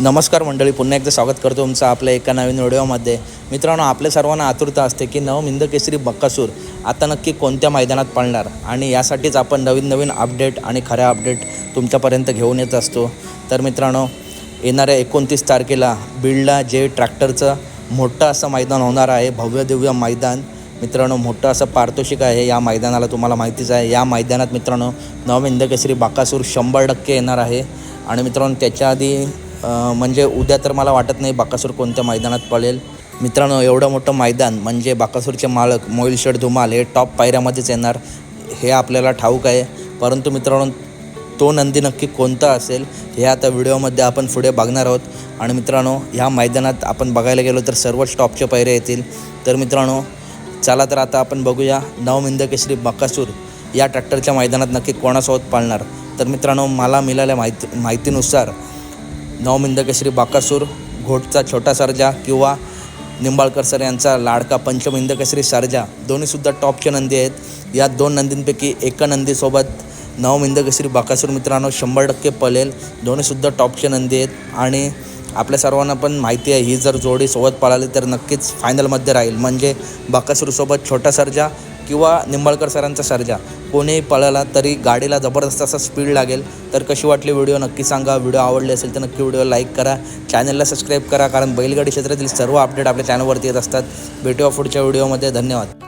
नमस्कार मंडळी पुन्हा एकदा स्वागत करतो तुमचं आपल्या एका नवीन व्हिडिओमध्ये. मित्रांनो आपल्या सर्वांना आतुरता असते की नवमिंद केसरी बक्कासूर आता नक्की कोणत्या मैदानात पळणार? आणि यासाठीच आपण नवीन नवीन अपडेट आणि खऱ्या अपडेट तुमच्यापर्यंत घेऊन येत असतो. तर मित्रांनो येणाऱ्या एकोणतीस तारखेला बीडला जे ट्रॅक्टरचं मोठं असं मैदान होणार आहे भव्य दिव्य मैदान. मित्रांनो मोठं असं पारितोषिक आहे या मैदानाला तुम्हाला माहितीच आहे. या मैदानात मित्रांनो नवमिंद केसरी बाकासूर शंभर टक्के येणार आहे. आणि मित्रांनो त्याच्या आधी म्हणजे उद्या तर मला वाटत नाही बाकासूर कोणत्या मैदानात पळेल. मित्रांनो एवढं मोठं मैदान म्हणजे बाकासूरचे मालक मोईल धुमाल हे टॉप पायऱ्यामध्येच येणार. हे आपल्याला ठाऊक आहे. परंतु मित्रांनो तो नंदी नक्की कोणता असेल हे आता व्हिडिओमध्ये आपण पुढे बघणार आहोत. आणि मित्रांनो ह्या मैदानात आपण बघायला गेलो तर सर्वच टॉपचे पैरे येतील. तर मित्रांनो चला तर आता आपण बघूया नवमिंद केसरी बकासूर या ट्रॅक्टरच्या मैदानात नक्की कोणासोबत पाळणार. तर मित्रांनो मला मिळाल्या माहिती माहितीनुसार नवमिंदकेश्री बाकासूर घोटचा छोटा सर्जा किंवा निंबाळकर सर यांचा लाडका पंचमिंद केसरी सर्जा दोन्हीसुद्धा टॉपचे नंदी आहेत. या दोन नंदींपैकी एका नंदीसोबत नवमिंदकेसरी बाकासूर मित्रांनो शंभर टक्के पलेल दोन्हीसुद्धा टॉपचे नंदी आहेत. आणि आपल्या सर्वांना पण माहिती आहे ही जर जोडी सोबत पळाली तर नक्कीच फायनलमध्ये राहील. म्हणजे बाकासूरसोबत छोटा सर्जा किंवा निंबाळकर सरांचा सर्जा. कोणीही पळाला तरी गाडीला जबरदस्त असा स्पीड लागेल. तर कशी वाटली व्हिडिओ नक्की सांगा. व्हिडिओ आवडले असेल तर नक्की व्हिडिओ लाईक करा. चॅनलला सबस्क्राईब करा कारण बैलगाडी क्षेत्रातील सर्व अपडेट आपल्या चॅनलवरती येत असतात. भेटूया पुढच्या व्हिडिओमध्ये धन्यवाद.